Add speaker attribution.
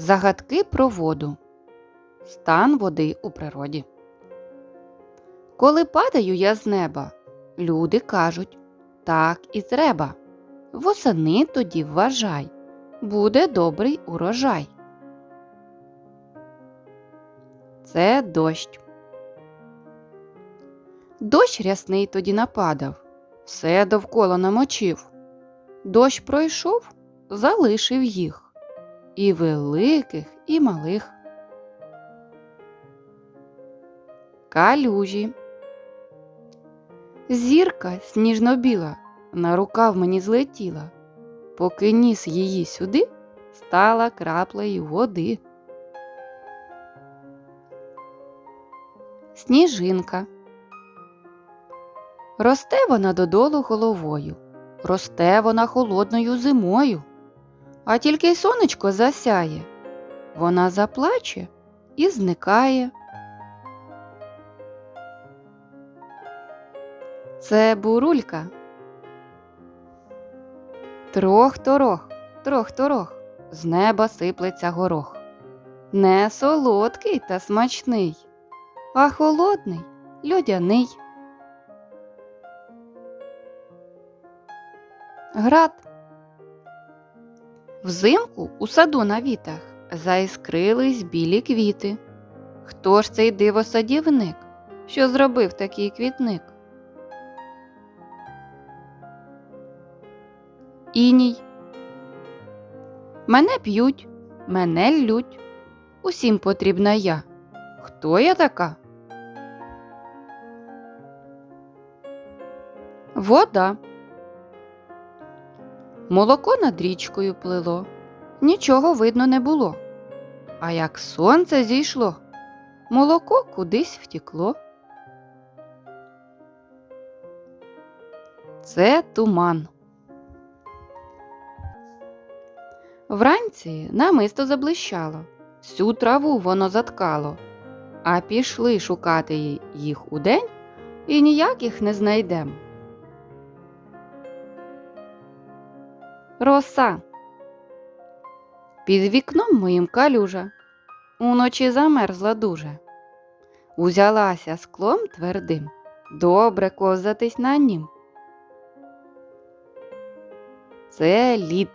Speaker 1: Загадки про воду. Стан води у природі. Коли падаю я з неба, люди кажуть так і треба. Восени тоді вважай, буде добрий урожай. Це дощ. Дощ рясний тоді нападав, все довкола намочив. Дощ пройшов, залишив їх і великих, і малих. Калюжі. Зірка сніжно-біла на рукав мені злетіла, поки ніс її сюди, стала краплею води. Сніжинка. Росте вона додолу головою, росте вона холодною зимою. А тільки й сонечко засяє, вона заплаче і зникає. Це бурулька. Трох-торох, трох-торох, з неба сиплеться горох. Не солодкий та смачний, а холодний, льодяний. Град. Взимку у саду на вітах заіскрились білі квіти. Хто ж цей дивосадівник, що зробив такий квітник? Іній. Мене п'ють, мене ллють. Усім потрібна я. Хто я така? Вода. Молоко над річкою плило, нічого видно не було. А як сонце зійшло, молоко кудись втекло. Це туман. Вранці намисто заблищало, всю траву воно заткало, а пішли шукати їх удень і ніяких не знайдем. Роса. Під вікном моїм калюжа, уночі замерзла дуже. Узялася склом твердим, добре козатись на нім. Це лід.